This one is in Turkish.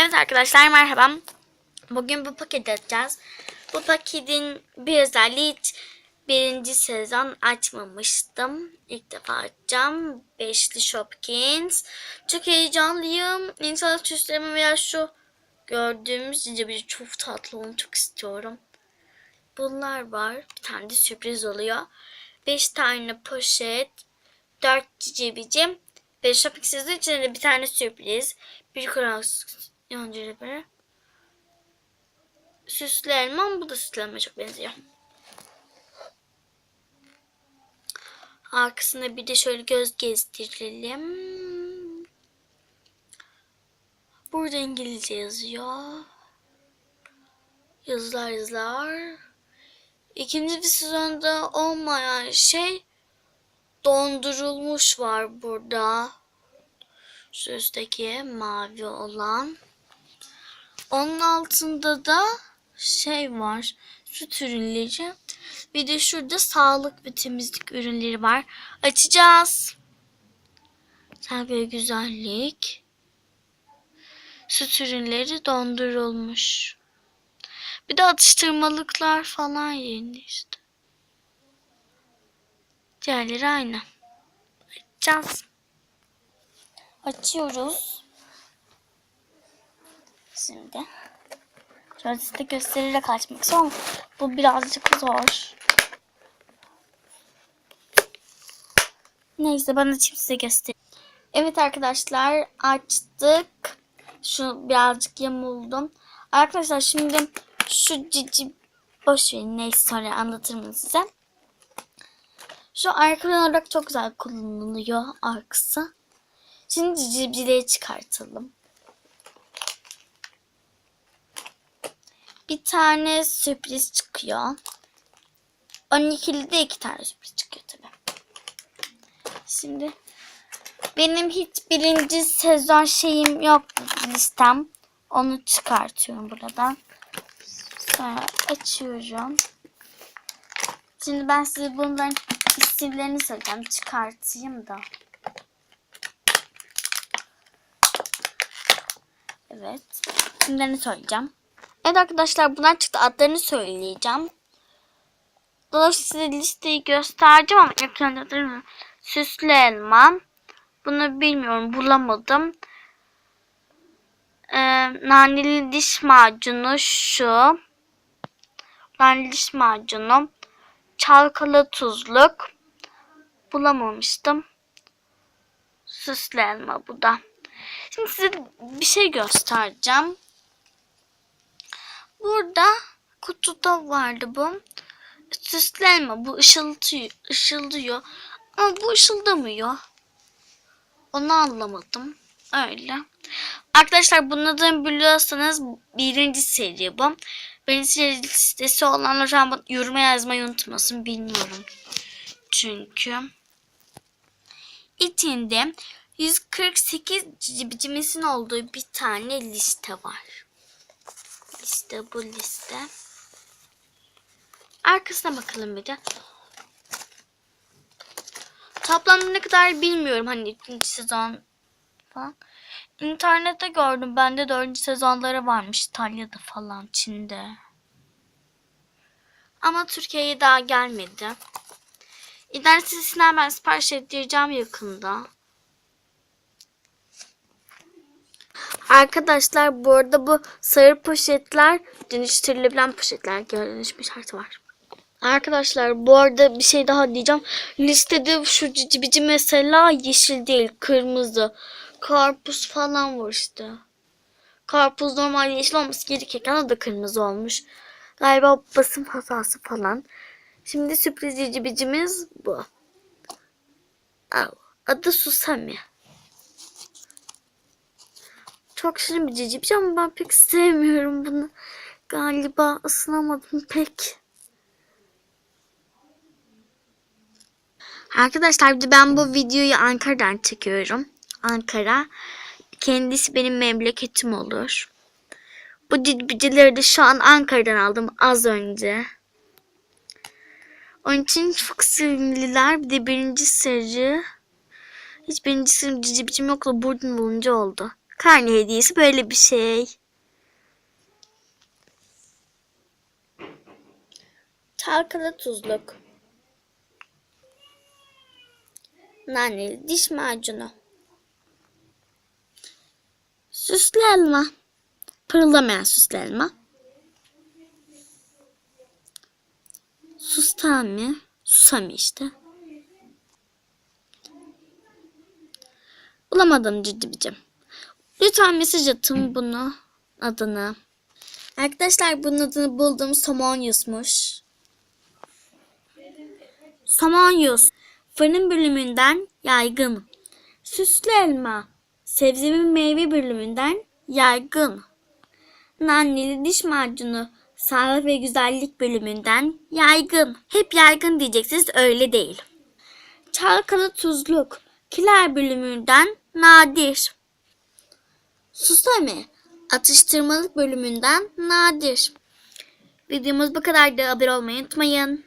Evet arkadaşlar merhaba. Bugün bu paketi açacağız. Bu paketin bir özelliği hiç birinci sezon açmamıştım. İlk defa açacağım. Beşli Shopkins. Çok heyecanlıyım. İnşallah süslerimi veya şu gördüğümüz bir çok tatlı onu çok istiyorum. Bunlar var. Bir tane de sürpriz oluyor. Beş tane poşet. Dört cicibicim. Ve shopping sizin için de bir tane sürpriz. Bir kras yancılı böyle. Süslü elma. Bu da süslü elma çok benziyor. Arkasında bir de şöyle göz gezdirelim. Burada İngilizce yazıyor. Yazılar yazılar. İkinci bir sezonda olmayan şey dondurulmuş var burada. Şu mavi olan. Onun altında da şey var. Süt ürünleri. Bir de şurada sağlık ve temizlik ürünleri var. Açacağız. Sağlık ve güzellik. Süt ürünleri dondurulmuş. Bir de atıştırmalıklar falan yerinde işte. Diğerleri aynı. Açacağız. Açıyoruz. Şimdi. Şöyle size göstererek açmak istiyorum. Bu birazcık zor. Neyse ben açayım size göstereyim. Evet arkadaşlar açtık. Şu birazcık yamuldum. Arkadaşlar şimdi şu cici boş verin neyse sonra anlatırım size. Şu arka olarak çok güzel kullanılıyor arkası. Şimdi cicibcileri çıkartalım. Bir tane sürpriz çıkıyor. 12'li de iki tane sürpriz çıkıyor tabi. Şimdi benim hiç birinci sezon şeyim yok listem. Onu çıkartıyorum buradan. Sonra açıyorum. Şimdi ben size bunların isimlerini söyleyeceğim. Çıkartayım da. Evet. İsimlerini söyleyeceğim. Evet arkadaşlar bunlar çıktı. Adlarını söyleyeceğim. Dolayısıyla size listeyi göstereceğim ama hatırlamıyorum. Süslü elma. Bunu bilmiyorum. Bulamadım. Ee, naneli diş macunu şu. Naneli diş macunu. Çalkalı tuzluk. Bulamamıştım. Süslü elma bu da. Şimdi size bir şey göstereceğim. Burada kutuda vardı bu. Süslü elma bu ışıltıyor, ışıldıyor. Ama bu ışıldamıyor. Onu anlamadım. Öyle. Arkadaşlar bunun adını biliyorsanız birinci seri bu. Birinci seri listesi olanlar şu an yoruma yazmayı unutmasın. Bilmiyorum. Çünkü içinde 148 cibicimesin olduğu bir tane liste var. Liste bu liste. Arkasına bakalım bir de. Toplamda ne kadar bilmiyorum hani ikinci sezon falan. İnternette gördüm. Bende dördüncü sezonları varmış. İtalya'da falan, Çin'de. Ama Türkiye'ye daha gelmedi. İnternet sitesinden ben sipariş ettireceğim yakında. Arkadaşlar bu arada bu sarı poşetler dönüştürülebilen poşetler. Gördüğünüz bir şart var. Arkadaşlar bu arada bir şey daha diyeceğim. Listede şu cici mesela yeşil değil kırmızı. Karpuz falan var işte. Karpuz normal yeşil olması gerekirken o da kırmızı olmuş. Galiba basım hatası falan. Şimdi sürpriz cicibicimiz bu. Adı Susami. Çok şirin bir cicibici ama ben pek sevmiyorum bunu. Galiba ısınamadım pek. Arkadaşlar bir de ben bu videoyu Ankara'dan çekiyorum. Ankara. Kendisi benim memleketim olur. Bu cicibicileri de şu an Ankara'dan aldım az önce. Onun için çok sevimliler. Bir de birinci seri. Hiç birinci seri cicibicim yoktu. Buradan bulunca oldu. Karne hediyesi böyle bir şey. Çalkalı tuzluk. Naneli diş macunu. Süslü elma. Pırıldamayan süslü elma. Sustami. Susami işte. Bulamadım cicibicim. Lütfen mesaj atın bunu adını. Arkadaşlar bunun adını buldum. Somonyus'muş. Somonyus. Fırın bölümünden yaygın. Süslü elma. Sebze ve meyve bölümünden yaygın. Nanneli diş macunu. Sağlık ve güzellik bölümünden yaygın. Hep yaygın diyeceksiniz öyle değil. Çalkalı tuzluk. Kiler bölümünden nadir. Susame. Atıştırmalık bölümünden nadir. Videomuz bu kadar da abone olmayı unutmayın.